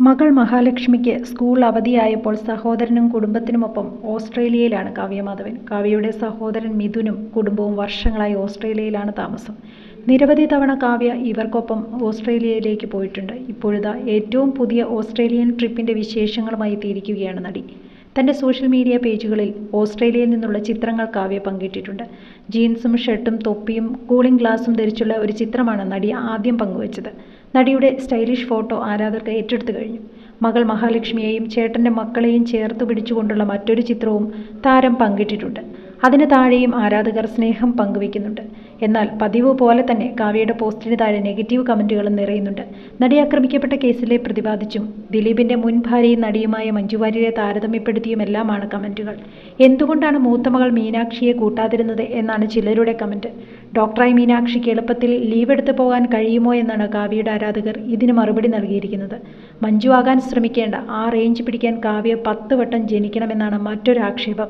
മകൾ മഹാലക്ഷ്മിക്ക് സ്കൂൾ അവധിയായപ്പോൾ സഹോദരനും കുടുംബത്തിനുമൊപ്പം ഓസ്ട്രേലിയയിലാണ് കാവ്യമാധവൻ. കാവ്യയുടെ സഹോദരൻ മിഥുനും കുടുംബവും വർഷങ്ങളായി ഓസ്ട്രേലിയയിലാണ് താമസം. നിരവധി തവണ കാവ്യ ഇവർക്കൊപ്പം ഓസ്ട്രേലിയയിലേക്ക് പോയിട്ടുണ്ട്. ഇപ്പോഴിതാ ഏറ്റവും പുതിയ ഓസ്ട്രേലിയൻ ട്രിപ്പിന്റെ വിശേഷങ്ങളുമായി എത്തിയിരിക്കുകയാണ് നടി. തന്റെ സോഷ്യൽ മീഡിയ പേജുകളിൽ ഓസ്ട്രേലിയയിൽ നിന്നുള്ള ചിത്രങ്ങൾ കാവ്യ പങ്കിട്ടിട്ടുണ്ട്. ജീൻസും ഷർട്ടും തൊപ്പിയും കൂളിംഗ് ഗ്ലാസും ധരിച്ചുള്ള ഒരു ചിത്രമാണ് നടി ആദ്യം പങ്കുവച്ചത്. നടിയുടെ സ്റ്റൈലിഷ് ഫോട്ടോ ആരാധകർക്ക് ഏറ്റെടുത്തു കഴിഞ്ഞു. മകൾ മഹാലക്ഷ്മിയെയും ചേട്ടന്റെ മക്കളെയും ചേർത്ത് പിടിച്ചുകൊണ്ടുള്ള മറ്റൊരു ചിത്രവും താരം പങ്കിട്ടിട്ടുണ്ട്. അതിന് താഴെയും ആരാധകർ സ്നേഹം പങ്കുവയ്ക്കുന്നുണ്ട്. എന്നാൽ പതിവ് പോലെ തന്നെ കാവ്യയുടെ പോസ്റ്റിന് താഴെ നെഗറ്റീവ് കമന്റുകളും നിറയുന്നുണ്ട്. നടി ആക്രമിക്കപ്പെട്ട കേസിലെ പ്രതിപാദിച്ചും ദിലീപിന്റെ മുൻ ഭാര്യയും നടിയുമായ മഞ്ജുവാര്യരെ താരതമ്യപ്പെടുത്തിയുമെല്ലാമാണ് കമന്റുകൾ എന്തുകൊണ്ടാണ് മൂത്തമകൾ മീനാക്ഷിയെ കൂട്ടാതിരുന്നത് എന്നാണ് ചിലരുടെ കമന്റ് ഡോക്ടറായി മീനാക്ഷിക്ക് എളുപ്പത്തിൽ ലീവ് എടുത്തു പോകാൻ കഴിയുമോ എന്നാണ് കാവ്യയുടെ ആരാധകർ ഇതിന് മറുപടി നൽകിയിരിക്കുന്നത്. മഞ്ജു ആകാൻ ശ്രമിക്കേണ്ട ആ റേഞ്ച് പിടിക്കാൻ കാവ്യ പത്ത് വട്ടം ജനിക്കണമെന്നാണ് മറ്റൊരു ആക്ഷേപം.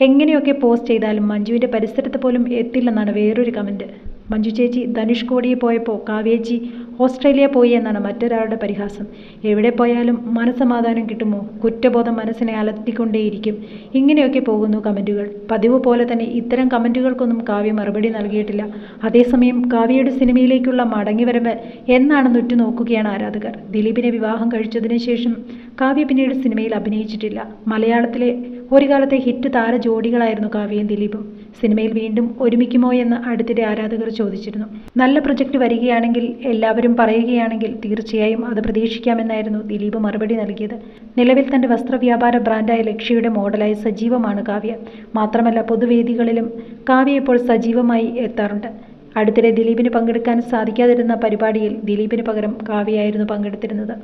എങ്ങനെയൊക്കെ പോസ്റ്റ് ചെയ്താലും മഞ്ജുവിന്റെ പരിസരത്ത് പോലും എത്തില്ലെന്നാണ് വേറൊരു കമന്റ് മഞ്ജു ചേച്ചി ധനുഷ്കോടിയെ പോയപ്പോൾ കാവ്യേച്ചി ഓസ്ട്രേലിയ പോയി എന്നാണ് മറ്റൊരാളുടെ പരിഹാസം. എവിടെ പോയാലും മനസ്സമാധാനം കിട്ടുമോ? കുറ്റബോധം മനസ്സിനെ അലത്തിക്കൊണ്ടേയിരിക്കും ഇങ്ങനെയൊക്കെ പോകുന്നു കമന്റുകൾ. പതിവ് പോലെ തന്നെ ഇത്തരം കമന്റുകൾക്കൊന്നും കാവ്യ മറുപടി നൽകിയിട്ടില്ല. അതേസമയം കാവ്യയുടെ സിനിമയിലേക്കുള്ള മടങ്ങിവരവ് എന്നാണെന്ന് ഉറ്റുനോക്കുകയാണ് ആരാധകർ. ദിലീപിനെ വിവാഹം കഴിച്ചതിന് ശേഷം കാവ്യ പിന്നീട് സിനിമയിൽ അഭിനയിച്ചിട്ടില്ല. മലയാളത്തിലെ ഒരു കാലത്തെ ഹിറ്റ് താര ജോഡികളായിരുന്നു കാവ്യയും ദിലീപും. സിനിമയിൽ വീണ്ടും ഒരുമിക്കുമോ എന്ന് അടുത്തിടെ ആരാധകർ ചോദിച്ചിരുന്നു. നല്ല പ്രൊജക്റ്റ് വരികയാണെങ്കിൽ എല്ലാവരും പറയുകയാണെങ്കിൽ തീർച്ചയായും അത് പ്രതീക്ഷിക്കാമെന്നായിരുന്നു ദിലീപ് മറുപടി നൽകിയത്. നിലവിൽ തന്റെ വസ്ത്രവ്യാപാര ബ്രാൻഡായ ലക്ഷ്യയുടെ മോഡലായി സജീവമാണ് കാവ്യ. മാത്രമല്ല പൊതുവേദികളിലും കാവ്യ ഇപ്പോൾ സജീവമായി എത്താറുണ്ട്. അടുത്തിടെ ദിലീപിന് പങ്കെടുക്കാൻ സാധിക്കാതിരുന്ന പരിപാടിയിൽ ദിലീപിന് പകരം കാവ്യയായിരുന്നു പങ്കെടുത്തിരുന്നത്.